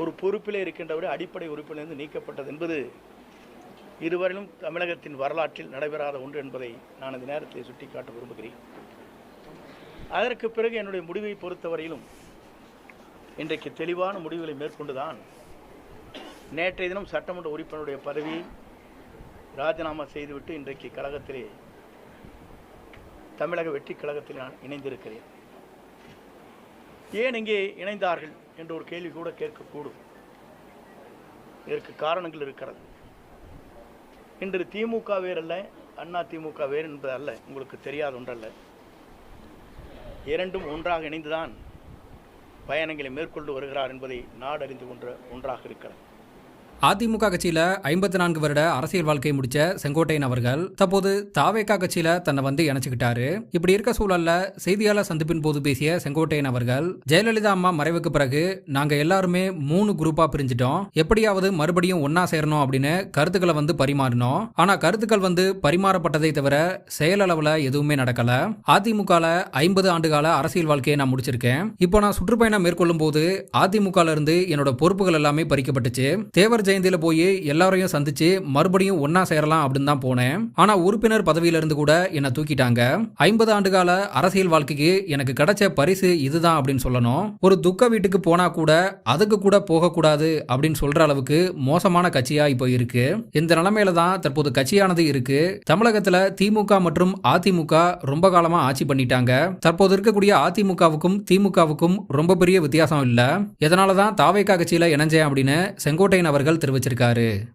ஒரு பொறுப்பிலே இருக்கின்றவரை அடிப்படை உறுப்பிலிருந்து நீக்கப்பட்டது என்பது இதுவரையிலும் தமிழகத்தின் வரலாற்றில் நடைபெறாத ஒன்று என்பதை நான் இந்த நேரத்தில் சுட்டிக்காட்ட விரும்புகிறேன். அதற்கு பிறகு என்னுடைய முடிவை பொறுத்தவரையிலும் இன்றைக்கு தெளிவான முடிவுகளை மேற்கொண்டுதான் நேற்றைய தினம் சட்டமன்ற உறுப்பினருடைய பதவியை ராஜினாமா செய்துவிட்டு இன்றைக்கு கழகத்திலே தமிழக வெற்றி கழகத்தில் நான் இணைந்திருக்கிறேன். ஏன் இங்கே இணைந்தார்கள் என்ற ஒரு கேள்வி கூட கேட்கக்கூடும். இதற்கு காரணங்கள் இருக்கிறது. இன்று திமுக வேறல்ல அண்ணா திமுக வேறு என்பது அல்ல உங்களுக்கு தெரியாத ஒன்றல்ல. இரண்டும் ஒன்றாக இணைந்துதான் பயணங்களை மேற்கொண்டு வருகிறார் என்பதை நாடறிந்து கொன்ற ஒன்றாக இருக்கிறது. அதிமுக கட்சியில ஐம்பத்தி நான்கு வருட அரசியல் வாழ்க்கையை முடிச்ச செங்கோட்டையன் அவர்கள் தற்போது தாவேகா கட்சியில தன்னை வந்து இணைச்சுக்கிட்டாரு. இப்படி இருக்க சூழல்ல செய்தியாளர் சந்திப்பின் போது பேசிய செங்கோட்டையன் அவர்கள் ஜெயலலிதா அம்மா மறைவுக்கு பிறகு நாங்க எல்லாருமே மூணு குரூப்பா பிரிஞ்சிட்டோம். எப்படியாவது மறுபடியும் ஒன்னா சேரணும் அப்படின்னு கருத்துக்களை வந்து பரிமாறினோம். ஆனா கருத்துக்கள் வந்து பரிமாறப்பட்டதை தவிர செயலளவுல எதுவுமே நடக்கல. அதிமுகல ஐம்பது ஆண்டுகால அரசியல் வாழ்க்கையை நான் முடிச்சிருக்கேன். இப்போ நான் சுற்றுப்பயணம் மேற்கொள்ளும் போது அதிமுகல இருந்து என்னோட பொறுப்புகள் எல்லாமே பறிக்கப்பட்டுச்சு. தேவர் ஜெயந்தியில போய் எல்லாரையும் சந்திச்சு மறுபடியும் ஒன்னா சேரலாம் அப்படின்னு தான் போனேன். ஆனா உறுப்பினர் பதவியில இருந்து கூட என்னை தூக்கிட்டாங்க. ஐம்பது ஆண்டுகால அரசியல் வாழ்க்கைக்கு எனக்கு கிடைச்ச பரிசு இதுதான் அப்படின்னு சொல்லணும். ஒரு துக்க வீட்டுக்கு போனா கூட அதுக்கு கூட போகக்கூடாது அப்படின்னு சொல்ற அளவுக்கு மோசமான கட்சியா இப்போ இருக்கு இந்த நிலைமையில தான் தற்போது கட்சியானது இருக்கு. தமிழகத்துல திமுக மற்றும் அதிமுக ரொம்ப காலமா ஆட்சி பண்ணிட்டாங்க. தற்போது இருக்கக்கூடிய அதிமுகவுக்கும் திமுகவுக்கும் ரொம்ப பெரிய வித்தியாசம் இல்ல. இதனாலதான் தாவேக்கா கட்சியில இணைஞ்சேன் அப்படின்னு செங்கோட்டையன் அவர்கள் தெரிவிச்சிருக்காரு.